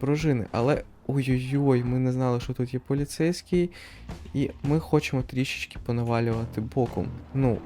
пружини. Але ой-ой-ой, ми не знали, що тут є поліцейський, і ми хочемо трішечки понавалювати боком. Ну,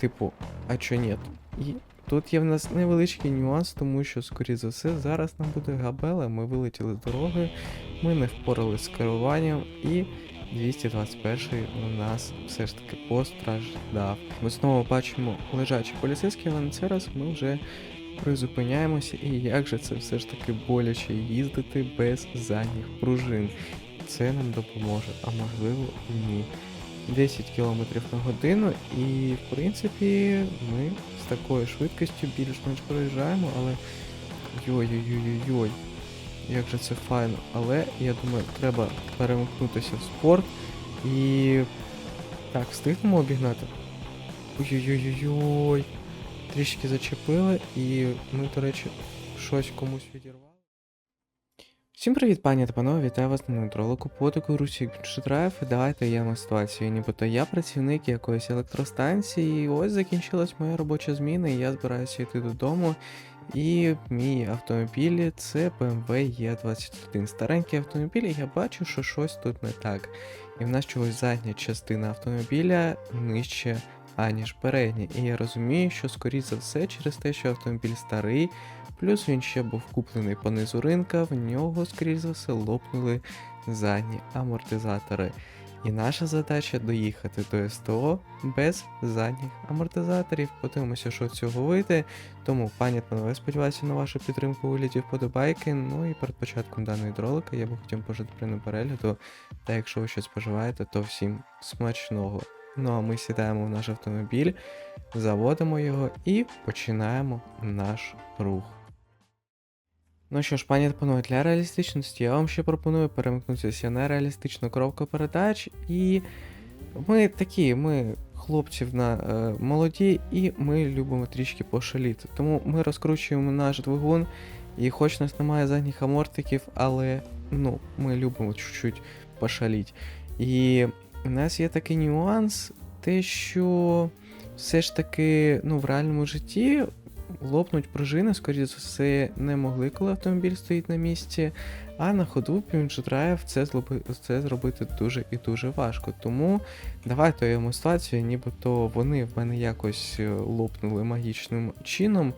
типу, а чо ні? І тут є в нас невеличкий нюанс, тому що, скоріше за все, зараз нам буде габела, ми вилетіли з дороги, ми не впоралися з керуванням і. 221 у нас все ж таки постраждав. Ми знову бачимо лежачий поліцейський, але на цей раз ми вже призупиняємося, і як же це все ж таки боляче їздити без задніх пружин. Це нам допоможе, а можливо і ні. 10 км на годину, і в принципі ми з такою швидкістю більш-менш проїжджаємо, але йой-йой-йой-йой, як же це файно. Але я думаю, треба перемкнутися в спорт і. Так, встигнемо обігнати. Ой-ой-ой-ой. Трішки зачепили, і ми, до речі, щось комусь відірвали. Всім привіт, пані та панове, вітаю вас на нейтролику потоку Русік Драйв. І давайте уявимо ситуацію. Нібито я працівник якоїсь електростанції, і ось закінчилась моя робоча зміна, і я збираюся йти додому. І мій автомобіль це BMW E21. Старенький автомобіль, і я бачу, що щось тут не так. І в нас чогось задня частина автомобіля нижче, аніж передня. І я розумію, що скоріше за все через те, що автомобіль старий, плюс він ще був куплений по низу ринка, в нього, скоріше за все, лопнули задні амортизатори. І наша задача доїхати до СТО без задніх амортизаторів. Подивимося, що цього вийде. Тому, пані та сподіваюся на вашу підтримку у вигляді вподобайки. Ну і перед початком даної ролика я би хотів пожити приємного перегляду. Та якщо ви щось споживаєте, то всім смачного. Ну а ми сідаємо в наш автомобіль, заводимо його і починаємо наш рух. Ну що ж, пані та панове, для реалістичності я вам ще пропоную перемкнутися на реалістичну коробку передач. І ми такі, ми хлопці в на, е, молоді, і ми любимо трішки пошаліти. Тому ми розкручуємо наш двигун, і хоч нас немає задніх амортиків, але ну, ми любимо чуть-чуть пошаліть. І у нас є такий нюанс, те, що все ж таки ну, в реальному житті лопнуть пружини, скоріше за все, не могли, коли автомобіль стоїть на місці. А на ходу Drive це, злоби, це зробити дуже і дуже важко. Тому давайте уявимо ситуацію, нібито вони в мене якось е, лопнули магічним чином,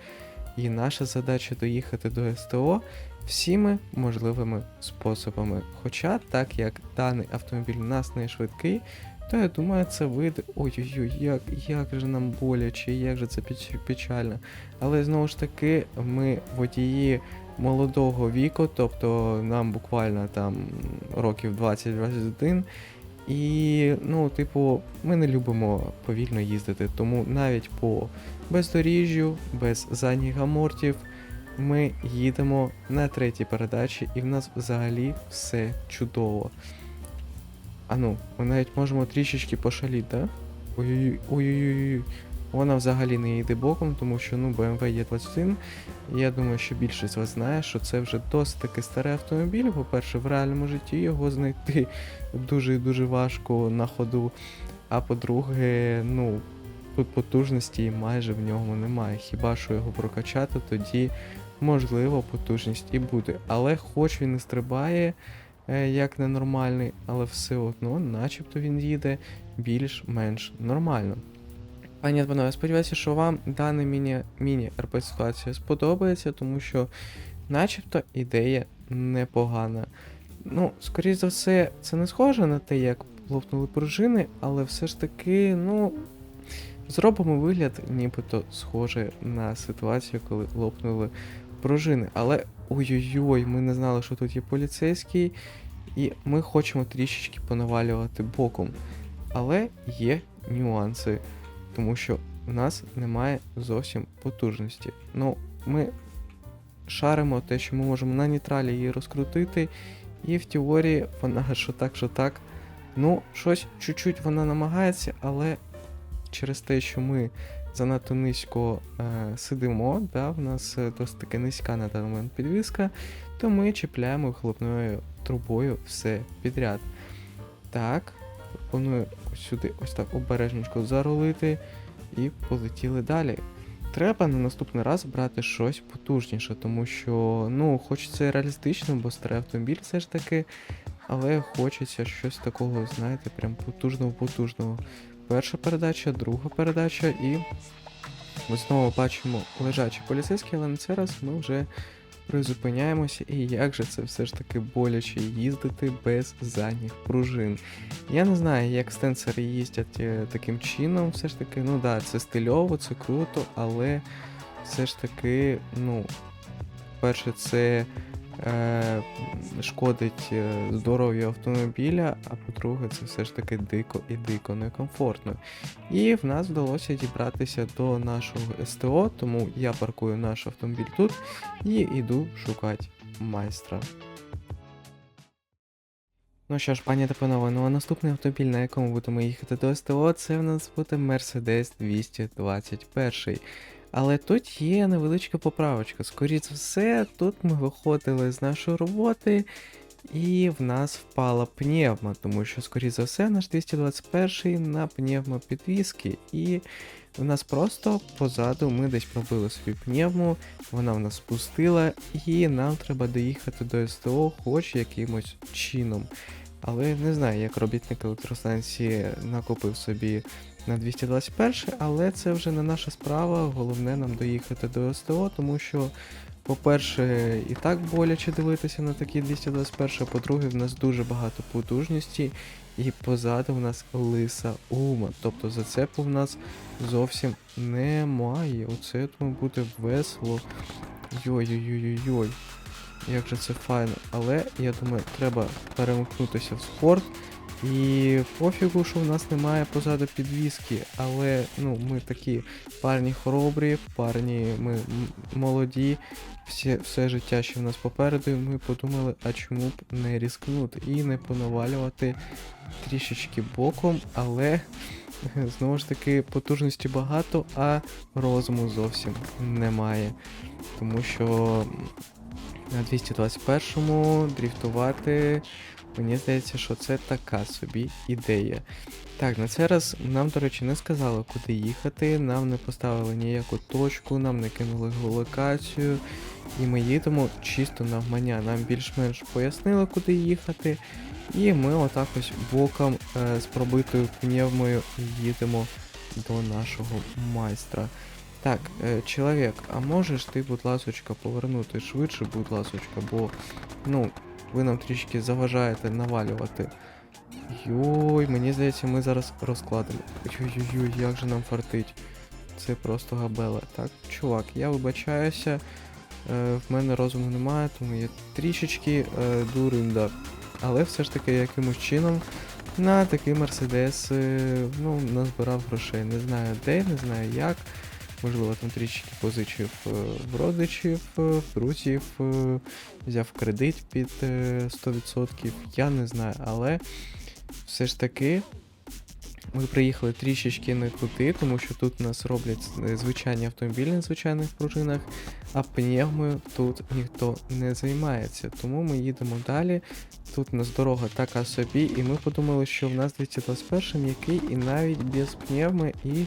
і наша задача доїхати до СТО всіми можливими способами. Хоча, так як даний автомобіль у нас не швидкий, то я думаю, це вийде. Ой-ой-ой, як, як же нам боляче, як же це печ- печально. Але знову ж таки, ми водії молодого віку, тобто нам буквально там років 20-21. І, ну, типу, ми не любимо повільно їздити, тому навіть по бездоріжжю, без задніх амортів, ми їдемо на третій передачі, і в нас взагалі все чудово. А ну, ми навіть можемо трішечки пошаліти, да? Ой-ой-ой, ой-ой-ой. Вона взагалі не їде боком, тому що ну, BMW E21. Я думаю, що більшість з вас знає, що це вже досить таки старий автомобіль. По-перше, в реальному житті його знайти дуже і дуже важко на ходу. А по-друге, ну, тут потужності майже в ньому немає. Хіба що його прокачати, тоді можливо потужність і буде. Але хоч він і стрибає е, як ненормальний, але все одно, начебто він їде більш-менш нормально. Пані панове, сподіваюся, що вам дана міні, міні-РП ситуація сподобається, тому що начебто ідея непогана. Ну, скоріш за все, це не схоже на те, як лопнули пружини, але все ж таки, ну, зробимо вигляд, нібито схоже на ситуацію, коли лопнули пружини. Але ой-ой-ой, ми не знали, що тут є поліцейський, і ми хочемо трішечки понавалювати боком. Але є нюанси тому що в нас немає зовсім потужності. Ну, ми шаримо те, що ми можемо на нейтралі її розкрутити, і в теорії вона що так, що так. Ну, щось чуть-чуть вона намагається, але через те, що ми занадто низько е, сидимо, да, в нас е, досить таки низька на даний момент підвіска, то ми чіпляємо вихлопною трубою все підряд. Так, пропоную сюди ось так обережненько зарулити і полетіли далі. треба на наступний раз брати щось потужніше, тому що, ну, хочеться реалістично, бо старий автомобіль все ж таки, але хочеться щось такого, знаєте, прям потужного-потужного. Перша передача, друга передача, і ми знову бачимо лежачі поліцейські, але на цей раз ми вже призупиняємося, і як же це все ж таки боляче їздити без задніх пружин. Я не знаю, як стенсери їздять е, таким чином, все ж таки, ну да, це стильово, це круто, але все ж таки, ну, перше, це е, шкодить е, здоров'ю автомобіля, а по-друге, це все ж таки дико і дико некомфортно. І в нас вдалося дібратися до нашого СТО, тому я паркую наш автомобіль тут і йду шукати майстра. Ну що ж, пані та панове, ну а наступний автомобіль, на якому будемо їхати до СТО, це в нас буде Mercedes 221. Але тут є невеличка поправочка. Скоріше за все, тут ми виходили з нашої роботи, і в нас впала пневма, тому що, скоріше за все, наш 221 на пневмопідвіски, і в нас просто позаду ми десь пробили собі пневму, вона в нас спустила, і нам треба доїхати до СТО хоч якимось чином. Але не знаю, як робітник електростанції накопив собі на 221, але це вже не наша справа. Головне нам доїхати до СТО, тому що, по-перше, і так боляче дивитися на такі 221, а по-друге, в нас дуже багато потужності, і позаду в нас лиса ума. Тобто зацепу в нас зовсім немає. Оце думаю, буде весело. Йой-йой-йой-йой. Як же це файно. Але я думаю, треба перемкнутися в спорт. І пофігу, що в нас немає позаду підвіски, але ну, ми такі парні хоробрі, парні ми молоді, всі, все життя ще в нас попереду, ми подумали, а чому б не різкнути і не понавалювати трішечки боком, але знову ж таки потужності багато, а розуму зовсім немає. Тому що на 221-му дріфтувати Мені здається, що це така собі ідея. Так, на цей раз нам, до речі, не сказали, куди їхати, нам не поставили ніяку точку, нам не кинули геолокацію. І ми їдемо чисто навмання. Нам більш-менш пояснили, куди їхати. І ми отак ось боком е, з пробитою пневмою їдемо до нашого майстра. Так, е, чоловік, а можеш ти, будь ласочка, повернути швидше, будь ласочка, бо, ну, ви нам трішки заважаєте навалювати. Йой, мені здається, ми зараз розкладемо. Ой-ой-ой, як же нам фартить. Це просто габела. Так, чувак, я вибачаюся. Е, В мене розуму немає, тому я трішечки е, дуринда. Але все ж таки якимось чином на такий Мерседес е, ну, назбирав грошей. Не знаю де, не знаю як. Можливо, там трішки позичив е, в родичів, е, в друзів, е, взяв кредит під 100%, я не знаю, але все ж таки ми приїхали трішечки не туди, тому що тут нас роблять звичайні автомобілі на звичайних пружинах, а пневмою тут ніхто не займається. Тому ми їдемо далі. Тут у нас дорога така собі, і ми подумали, що в нас 221 м'який і навіть без пневми, і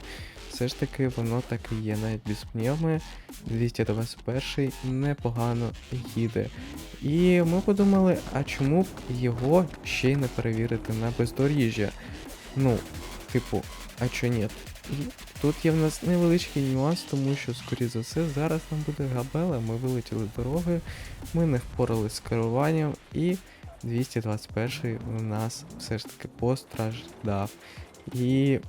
все ж таки воно так і є, навіть без пневми 221 непогано їде. І ми подумали, а чому б його ще й не перевірити на бездоріжжя? Ну, типу, а чо ні? І тут є в нас невеличкий нюанс, тому що, скоріше за все, зараз нам буде габела, ми вилетіли дороги, ми не впоралися з керуванням, і 221 у нас все ж таки постраждав. І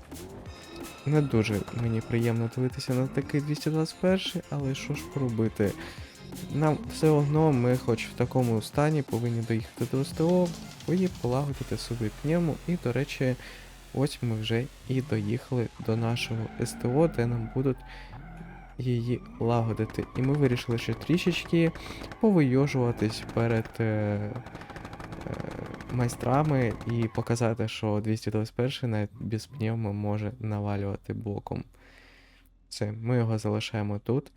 не дуже мені приємно дивитися на такий 221, але що ж поробити? Нам все одно ми хоч в такому стані повинні доїхати до СТО і полагодити собі пневму. І, до речі, ось ми вже і доїхали до нашого СТО, де нам будуть її лагодити. І ми вирішили ще трішечки повийожуватись перед. Е майстрами і показати, що 221 навіть без пневми може навалювати боком. Все, ми його залишаємо тут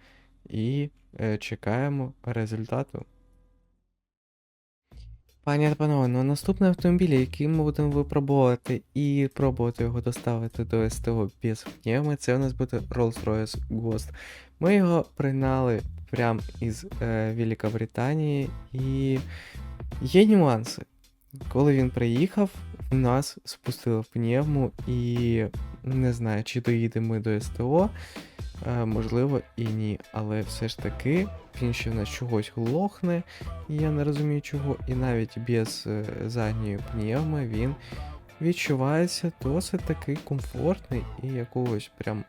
і е, чекаємо результату. Пані панове, ну наступний автомобіль, який ми будемо випробувати і пробувати його доставити до СТО без пневми, це у нас буде Rolls-Royce Ghost. Ми його пригнали прямо із е, Великобританії, і є нюанси. Коли він приїхав, нас спустили в пневму, і не знаю, чи доїдемо ми до СТО. Е, можливо, і ні, але все ж таки він ще в нас чогось глохне, і я не розумію чого. І навіть без е, задньої пневми він відчувається досить такий комфортний і якогось прям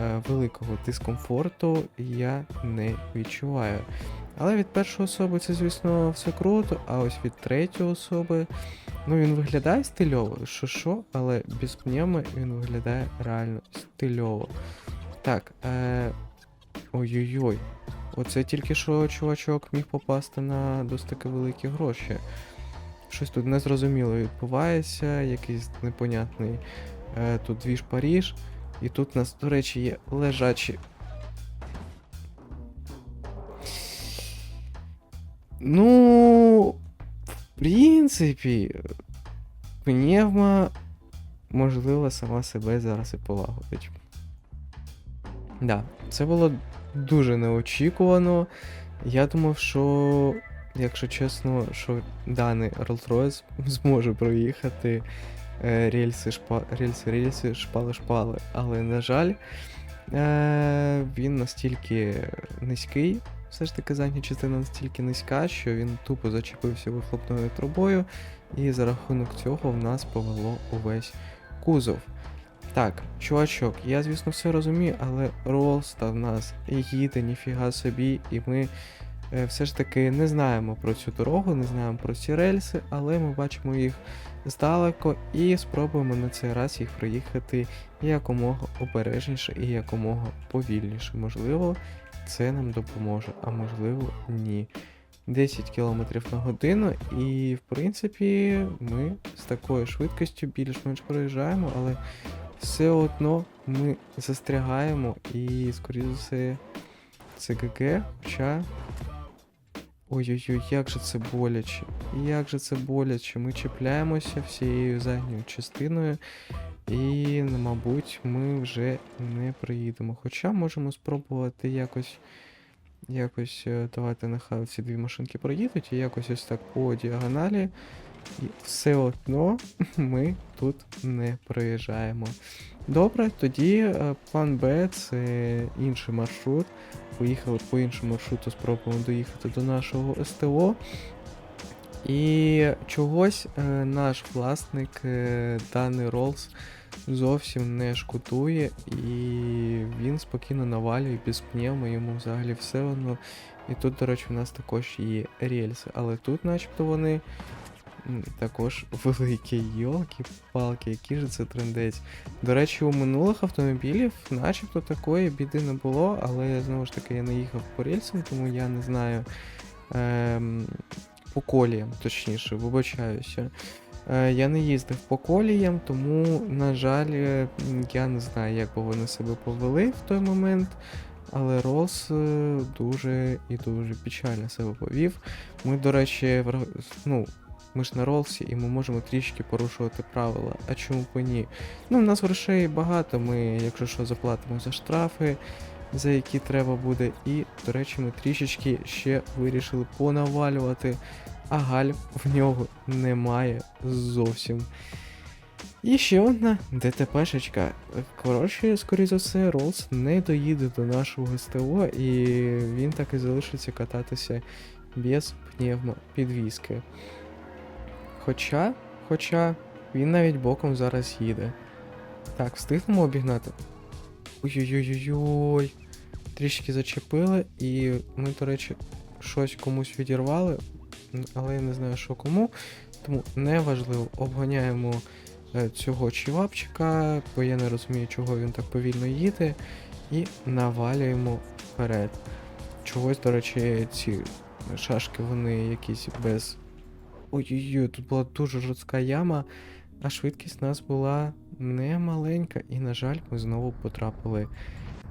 е, великого дискомфорту я не відчуваю. Але від першої особи це, звісно, все круто, а ось від третьої особи, ну він виглядає стильово, що що, але без пневми він виглядає реально стильово. Так, е... ой-ой-ой. Оце тільки що чувачок міг попасти на досить таки великі гроші. Щось тут незрозуміло відбувається, якийсь непонятний е, тут двіж Паріж. І тут у нас, до речі, є лежачі. Ну, в принципі, пневма, можливо, сама себе зараз і полагодить. Да, це було дуже неочікувано. Я думав, що, якщо чесно, що даний Rolls-Royce зможе проїхати е, рельси, шпа... рельси, рельси, шпали, шпали. Але, на жаль, е, він настільки низький, все ж таки задня частина настільки низька, що він тупо зачепився вихлопною трубою, і за рахунок цього в нас повело увесь кузов. Так, чувачок, я, звісно, все розумію, але Ролста в нас їде ніфіга собі, і ми все ж таки не знаємо про цю дорогу, не знаємо про ці рельси, але ми бачимо їх здалеко і спробуємо на цей раз їх проїхати якомога обережніше і якомога повільніше. Можливо, це нам допоможе, а можливо, ні. 10 км на годину, і в принципі ми з такою швидкістю більш-менш проїжджаємо, але все одно ми застрягаємо і, скоріше за все, це хоча. Ой-ой-ой, як же це боляче. Як же це боляче. Ми чіпляємося всією задньою частиною. І, ну, мабуть, ми вже не приїдемо. Хоча можемо спробувати якось. Якось е, давайте нехай ці дві машинки проїдуть і якось ось так по діагоналі. І все одно ми тут не проїжджаємо. Добре, тоді е, план Б це інший маршрут. Поїхали по іншому маршруту, спробуємо доїхати до нашого СТО. І чогось е, наш власник е, даний Rolls зовсім не шкодує, і він спокійно навалює без пневми, йому взагалі все одно. І тут, до речі, у нас також є рельси, але тут, начебто, вони також великі йолки-палки, які ж це трендець. До речі, у минулих автомобілів начебто такої біди не було, але знову ж таки я не їхав по рельсам, тому я не знаю. Ем, по коліям, точніше, вибачаюся. Е, я не їздив по коліям, тому, на жаль, е, я не знаю, як би вони себе повели в той момент. Але Рос е, дуже і дуже печально себе повів. Ми, до речі, ну, ми ж на Ролсі, і ми можемо трішки порушувати правила. А чому б ні? Ну, в нас грошей багато, ми, якщо що, заплатимо за штрафи, за які треба буде. І, до речі, ми трішечки ще вирішили понавалювати, а галь в нього немає зовсім. І ще одна ДТПшечка. Коротше, скоріше за все, Ролс не доїде до нашого СТО, і він так і залишиться кататися без пневмопідвіски. Хоча, хоча, він навіть боком зараз їде. Так, встигнемо обігнати. Ой-ой-ой-ой. Трішки зачепили, і ми, до речі, щось комусь відірвали, але я не знаю, що кому. Тому неважливо, обганяємо е, цього чівапчика, бо я не розумію, чого він так повільно їде, і навалюємо вперед. Чогось, до речі, ці шашки, вони якісь без. Ой-ой-ой, тут була дуже жорстка яма, а швидкість у нас була не маленька, і, на жаль, ми знову потрапили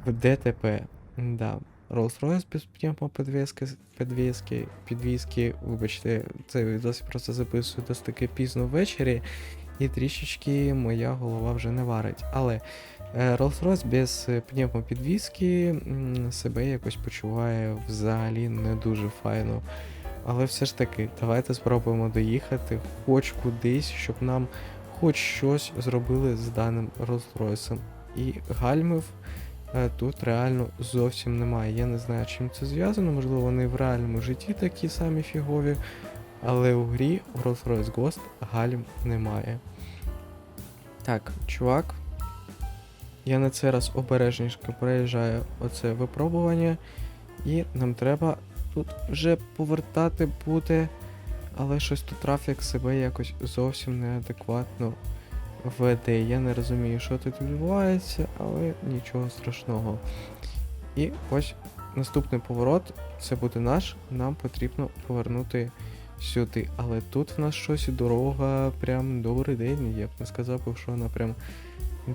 в ДТП. Да. Rolls-Royce без пневмопідвіски, підвіски, підвіски, вибачте, цей відос просто записую досить таки пізно ввечері, і трішечки моя голова вже не варить. Але е, Rolls-Royce без пневмопідвіски себе якось почуває взагалі не дуже файно. Але все ж таки, давайте спробуємо доїхати хоч кудись, щоб нам хоч щось зробили з даним Rolls-Royce. І гальмів е, тут реально зовсім немає. Я не знаю, чим це зв'язано, можливо, вони в реальному житті такі самі фігові, але у грі в Rolls-Royce Ghost гальм немає. Так, чувак. Я на цей раз обережніше проїжджаю оце випробування, і нам треба тут вже повертати буде, але щось тут трафік себе якось зовсім неадекватно веде. Я не розумію, що тут відбувається, але нічого страшного. І ось наступний поворот, це буде наш, нам потрібно повернути сюди. Але тут в нас щось дорога, прям добрий день. Я б не сказав, що вона прям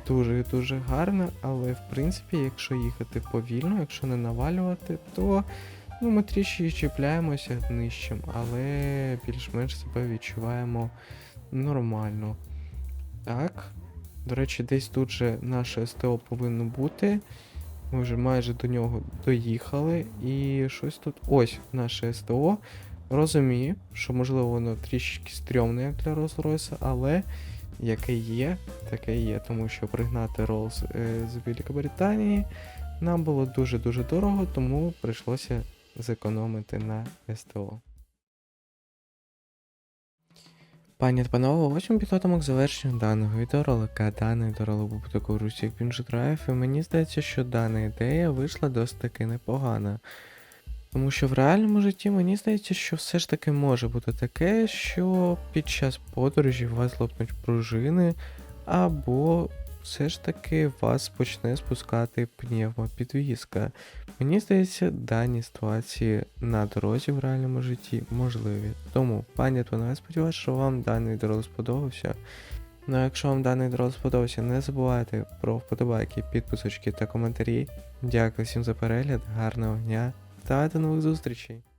дуже дуже гарна, але в принципі, якщо їхати повільно, якщо не навалювати, то ну, ми трішки чіпляємося нижчим, але більш-менш себе відчуваємо нормально. Так. До речі, десь тут же наше СТО повинно бути. Ми вже майже до нього доїхали. І щось тут. Ось наше СТО. Розумію, що можливо воно трішки стрьомне, як для Rolls-Royce, але яке є, таке є. Тому що пригнати Rolls е, з Великобританії нам було дуже-дуже дорого, тому прийшлося зекономити на СТО. Пані та панове, ось ми завершенню даного відеоролика. Даний відеоролик був такий русі, як він драйв, і мені здається, що дана ідея вийшла досить таки непогана. Тому що в реальному житті мені здається, що все ж таки може бути таке, що під час подорожі у вас лопнуть пружини, або все ж таки вас почне спускати пневмопідвізка. Мені здається, дані ситуації на дорозі в реальному житті можливі. Тому, пані Тона, я сподіваюся, що вам даний відеоролик сподобався. Ну а якщо вам даний відеоролик сподобався, не забувайте про вподобайки, підписочки та коментарі. Дякую всім за перегляд, гарного дня та до нових зустрічей!